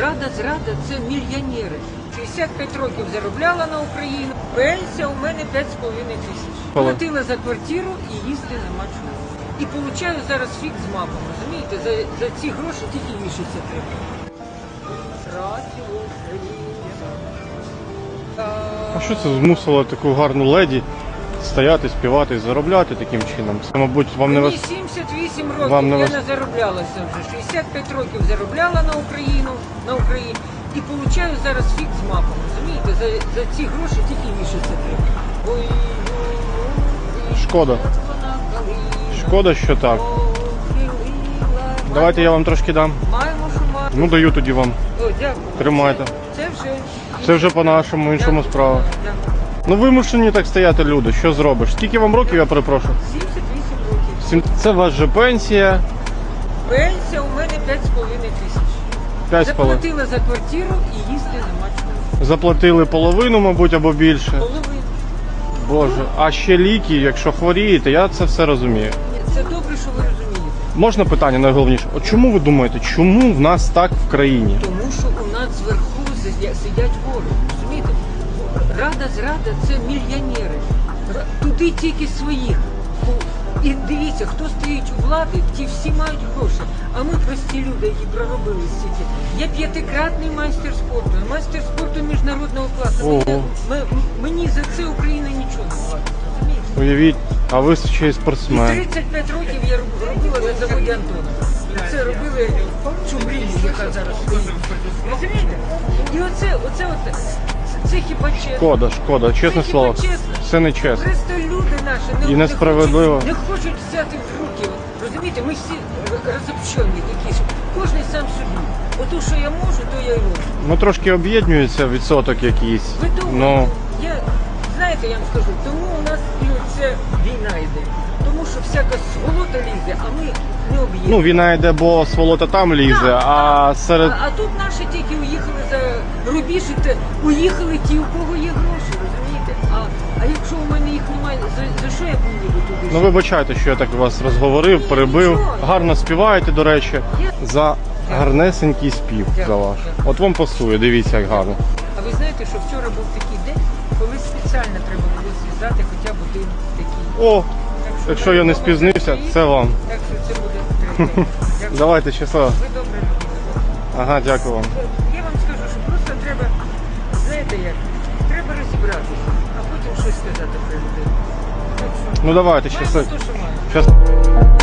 Рада зрада це мільйонери. 65 років заробляла на Україну. Пенсія у мене 5,5 тисяч. Платила за квартиру і їсти нема чого. І получаю зараз фік з мапом. Розумієте, за, за ці гроші тільки вішатися треба. Раді Україна. А що це змусило таку гарну леді стояти, співати заробляти таким чином? Це, мабуть, вам не Мені вас. 78 років, Вам не я вас- не зароблялася вже. 65 років заробляла на Україну, на Україні. І получаю зараз фік з мапом. Розумієте, за, за ці гроші тільки вішатися треба. Ой, ой, ой, Шкода. вона калина, Шкода, що так. похилила. Давайте я вам трошки дам. Маємо, що маємо. Ну даю тоді вам. О, дякую. Тримайте. Це, вже... Це вже по-нашому, іншому справа. дякую. Ну вимушені так стояти люди. Що зробиш? Скільки вам років, я перепрошую? 78 років. Сім- Це ваша же пенсія. Пенсія у мене 5,5 тисяч. П'ять з половиною. Заплатила за квартиру і їсти нема чого. Заплатили половину, мабуть, або більше. Половину. Боже, а ще ліки, якщо хворієте, я це все розумію. Це добре, що ви розумієте. Можна питання найголовніше? От чому ви думаєте, чому в нас так в країні? Тому що у нас зверху сидя- сидять вороги. Рада зрада це мільйонери. Туди тільки своїх. І дивіться, хто стоїть у влади, ті всі мають гроші. А ми прості люди, які проробили стільки. Я п'ятикратний майстер спорту, майстер спорту міжнародного класу. Ого. Мені, мені за це Україна нічого не платить. Розумієте? Уявіть, а ви ще й І спортсмен. 35 років я роб- робила на заводі Антона. Це робили Чубріні, яка зараз стоїть. Розумієте? І оце, оце от, це хіба чесно. Шкода, шкода, чесне Це слово. чесно? Це не чесно. Просто люди наші не, І несправедливо. Не хочуть, не хочуть взяти в руки. Розумієте, ми всі розобщені такі, що кожен сам собі. Ото, що я можу, то я й роблю. Ну трошки об'єднується відсоток якийсь. Ви думаєте, Ну, я, знаєте, я вам скажу, тому у нас і оця війна йде. Що всяка сволота лізе, а ми не об'єднані. ну війна йде, бо сволота там лізе, Так, а так. серед. А, а тут наші тільки уїхали за рубіж, і те- уїхали ті, у кого є гроші, розумієте? А, а якщо у мене їх немає, за, за що я поїду туди? Ну вибачайте, що я так вас розговорив, перебив. нічого. Гарно співаєте, до речі. За гарнесенький спів за ваш. От вам пасує, дивіться, як гарно. А ви знаєте, що вчора був такий день, коли спеціально треба було зв'язати хоча б один такий. О, якщо я не спізнився, це вам. Так що це буде. Давайте щасливо. Ви добре. Ага, дякую вам. Я вам скажу, що просто треба, знаєте як, треба розібратися, а потім щось сказати про людей. Так що Ну давайте маємо щасливо. те, що маємо. Щас...